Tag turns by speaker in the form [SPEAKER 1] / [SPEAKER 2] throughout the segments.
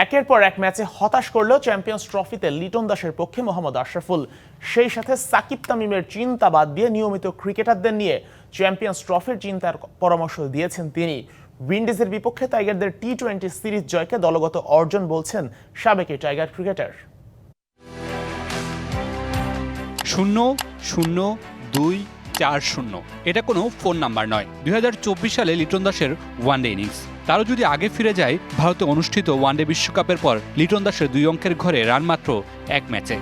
[SPEAKER 1] একের পর এক ম্যাচে হতাশ করলেও চ্যাম্পিয়ন্স ট্রফিতে লিটন দাসের পক্ষে মোহাম্মদ আশরাফুল। সেই সাথে সাকিব তামিমের চিন্তা বাদ দিয়ে নিয়মিত ক্রিকেটারদের নিয়ে চ্যাম্পিয়ন্স ট্রফির চিন্তার পরামর্শ দিয়েছেন তিনি। উইন্ডিজের বিপক্ষে টাইগারদের টি টোয়েন্টি সিরিজ জয়কে দলগত অর্জন বলছেন সাবেক টাইগার ক্রিকেটার।
[SPEAKER 2] শূন্য শূন্য, দুই, চার, শূন্য। এটা কোনো ফোন নাম্বার নয়। দুই সালে লিটন দাসের ওয়ানডে ইনিংস। তারও যদি আগে ফিরে যায়, ভারতে অনুষ্ঠিত ওয়ানডে বিশ্বকাপের পর লিটন দাসের দুই অঙ্কের ঘরে রান মাত্র এক ম্যাচে।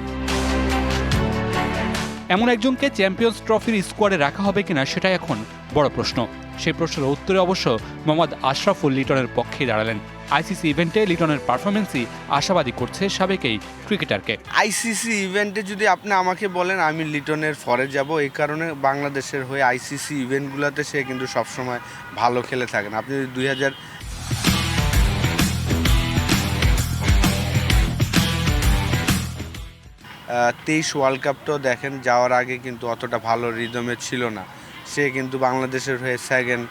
[SPEAKER 2] এমন একজনকে চ্যাম্পিয়ন্স ট্রফির স্কোয়াডে রাখা হবে কিনা সেটাই এখন বড় প্রশ্ন। সেই প্রশ্নের উত্তরে অবশ্য মোহাম্মদ আশরাফুল লিটনের পক্ষে দাঁড়ালেন। আইসিসি ইভেন্টে লিটনের পারফরমেন্সই আশাবাদী করছে সাবেক এই ক্রিকেটারকে।
[SPEAKER 3] আইসিসি ইভেন্টে যদি আপনি আমাকে বলেন, আমি লিটনের ফরে যাব, এই কারণে বাংলাদেশের হয়ে আইসিসি ইভেন্টগুলোতে সে কিন্তু সবসময় ভালো খেলে থাকেন। আপনি যদি দুই হাজার তেইশ ওয়ার্ল্ড কাপটাও দেখেন, যাওয়ার আগে কিন্তু অতটা ভালো রিদমে ছিল না। সে কিন্তু বাংলাদেশের হয়ে সেকেন্ড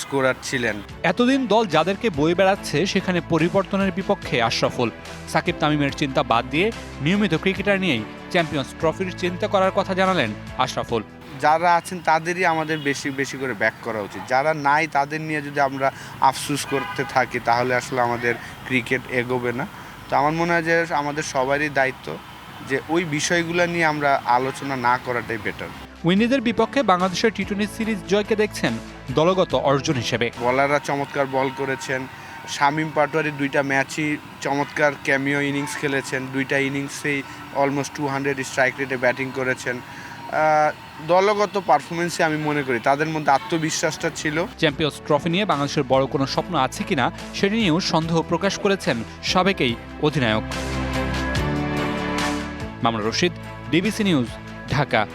[SPEAKER 3] স্কোরার ছিলেন।
[SPEAKER 2] এতদিন দল যাদেরকে বয়ে বেড়াচ্ছে সেখানে পরিবর্তনের বিপক্ষে আশরাফুল। সাকিব তামিমের চিন্তা বাদ দিয়ে নিয়মিত ক্রিকেটার নিয়েই চ্যাম্পিয়ন্স ট্রফির চিন্তা করার কথা জানালেন আশরাফুল।
[SPEAKER 3] যারা আছেন তাদেরই আমাদের বেশি বেশি করে ব্যাক করা উচিত। যারা নাই তাদের নিয়ে যদি আমরা আফসুস করতে থাকি তাহলে আসলে আমাদের ক্রিকেট এগোবে না। তো আমার মনে হয় যে আমাদের সবারই দায়িত্ব যে ওই বিষয়গুলো নিয়ে আমরা আলোচনা না করাটাই বেটার
[SPEAKER 2] উইন্ডিজের বিপক্ষে বাংলাদেশের টি টোয়েন্টি সিরিজ জয়কে দেখছেন দলগত অর্জন হিসেবে।
[SPEAKER 3] বলাররা চমৎকার বল করেছেন। শামীম পাটোয়ারি দুইটা ম্যাচই চমৎকার ক্যামিও ইনিংস খেলেছেন। দুইটা ইনিংসেই অলমোস্ট টু হান্ড্রেড স্ট্রাইক রেটে ব্যাটিং করেছেন। দলগত পারফরমেন্সে আমি মনে করি তাদের মধ্যে আত্মবিশ্বাসটা ছিল।
[SPEAKER 2] চ্যাম্পিয়ন্স ট্রফি নিয়ে বাংলাদেশের বড় কোনো স্বপ্ন আছে কিনা সেটি নিয়েও সন্দেহ প্রকাশ করেছেন সাবেকেই অধিনায়ক। Mamun Rashid DBC news Dhaka.